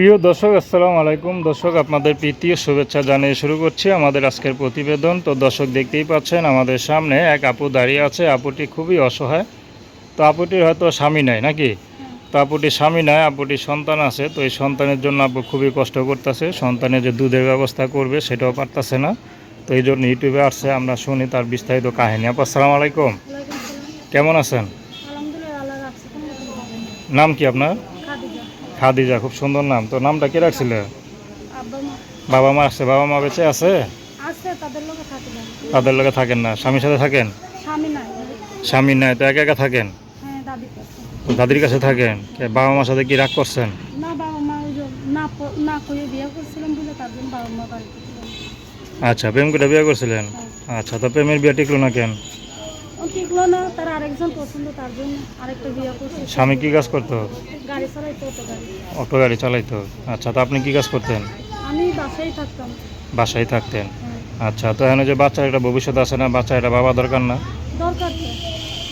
প্রিয় দর্শক আসসালামু আলাইকুম। দর্শক আপনাদের প্রীতি শুভেচ্ছা জানিয়ে শুরু করছি আমাদের আজকের প্রতিবেদন। তো দর্শক দেখতেই পাচ্ছেন আমাদের সামনে এক আপু দাঁড়িয়ে আছে। আপুটি খুবই অসহায়। তো আপুটির হয়তো স্বামী নাই নাকি? তো আপুটির স্বামী নাই আপুটির সন্তান আছে। তো এই সন্তানের জন্য আপু খুবই কষ্ট করতেছে। সন্তানের যে দুধের ব্যবস্থা করবে সেটাও পারতেছে না। তো এই জন্য ইউটিউবে আসছে আমরা শুনি তার বিস্তারিত কাহিনী। আপু আসসালামু আলাইকুম। কেমন আছেন। নাম কি আপনার? খাদিজা খুব সুন্দর নাম। তো নামটা কে রাখছিল? বাবা মা আছে বাবা মা বেঁচে আছে? তাদের লোকে থাকেন না। স্বামীর সাথে থাকেন? স্বামী নাই। তো একা একা থাকেন? হ্যাঁ দাদির কাছে। থাকেন? বাবা মার সাথে কি রাগ করছেন। আচ্ছা প্রেম করে বিয়ে করছিলেন? আচ্ছা তো প্রেমের বিয়ে টিকলো না কেন? টিকলো না? তার আরেকজন পছন্দ তার জন্য আরেকটা বিয়ে করছে। স্বামী কি কাজ করতো গাড়ি চালাইতো তো গাড়ি। অটো গাড়ি চালাইতো আচ্ছা তো আপনি কি কাজ করতেন? আমি বাসায় থাকতাম। বাসায় থাকতেন। হ্যাঁ। আচ্ছা তো এখানে যে বাচ্চার একটা ভবিষ্যৎ আছে না বাচ্চা এটা বাবা দরকার না? দরকার তো।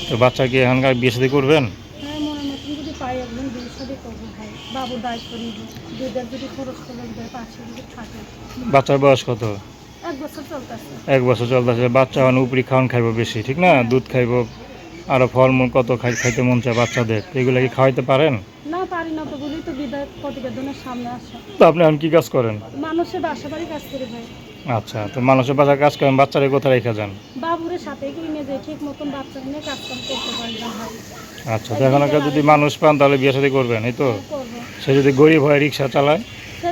তো বাচ্চা কি এখানকার বিয়ে শাদী করবেন? হ্যাঁ মনে মতন যদি পাই একজন বিয়ে শাদি করব ভাই। বাবু দায়িত্ব নিব। দুধের যদি খরচ করে দেয় পাশে যদি থাকে। বাচ্চার বয়স কত? এক বছর চলতেছে। বাচ্চা মানে উপরি খাওয়ান খাইবো বেশি ঠিক না? দুধ খাইবো আরও ফলমূল কত খাই খাইতে মন চায় বাচ্চাদের এগুলো কি খাওয়াইতে পারেন? না পারি না তো বলেই তো বিদায় প্রতিবেদনের সামনে আসা। তো আপনি এখন কি কাজ করেন? মানুষের বাসা বাড়ি কাজ করে ভাই। আচ্ছা তো মানুষের কাজ করেন বাচ্চারা কোথায় রেখে যান? বাবুরের সাথে কিনে যে ঠিক মতন বাচ্চা নিয়ে কাজ কাম করতে পারি না আচ্ছা তো এখন যদি মানুষ পান তাহলে বিয়ে সাথে করবেন এই তো? সে যদি গরিব হয় রিক্সা চালায়? সে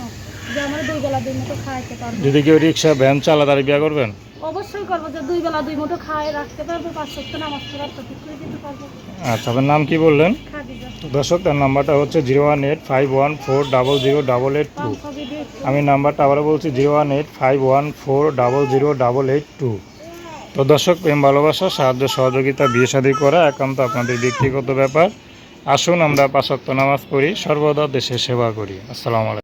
হোক। যে আমার দুই বেলা দুই মুঠো খাইতে পারব। যদি কেউ রিক্সা ভ্যান চালায় তাহলে বিয়ে করবেন? অবশ্যই করব যে দুই বেলা দুই মুঠো খায় রাখতে পারব পাঁচ সপ্তাহ নামাজ পড়ার তো করে দিতে পারব। আচ্ছা আপনার নাম কি বললেন? দর্শক তার নাম্বারটা হচ্ছে zero one eight five one four double zero double eight two. আমি নাম্বারটা আবারও বলছি zero one eight five one four double zero double eight two. তো দর্শক প্রেম ভালোবাসা সাহায্য সহযোগিতা বিয়ে শাদী করা একান্ত আপনাদের ব্যক্তিগত ব্যাপার। আসুন আমরা পাঁচক্ত নামাজ পড়ি সর্বদা দেশের সেবা করি। আসসালামু আলাইকুম।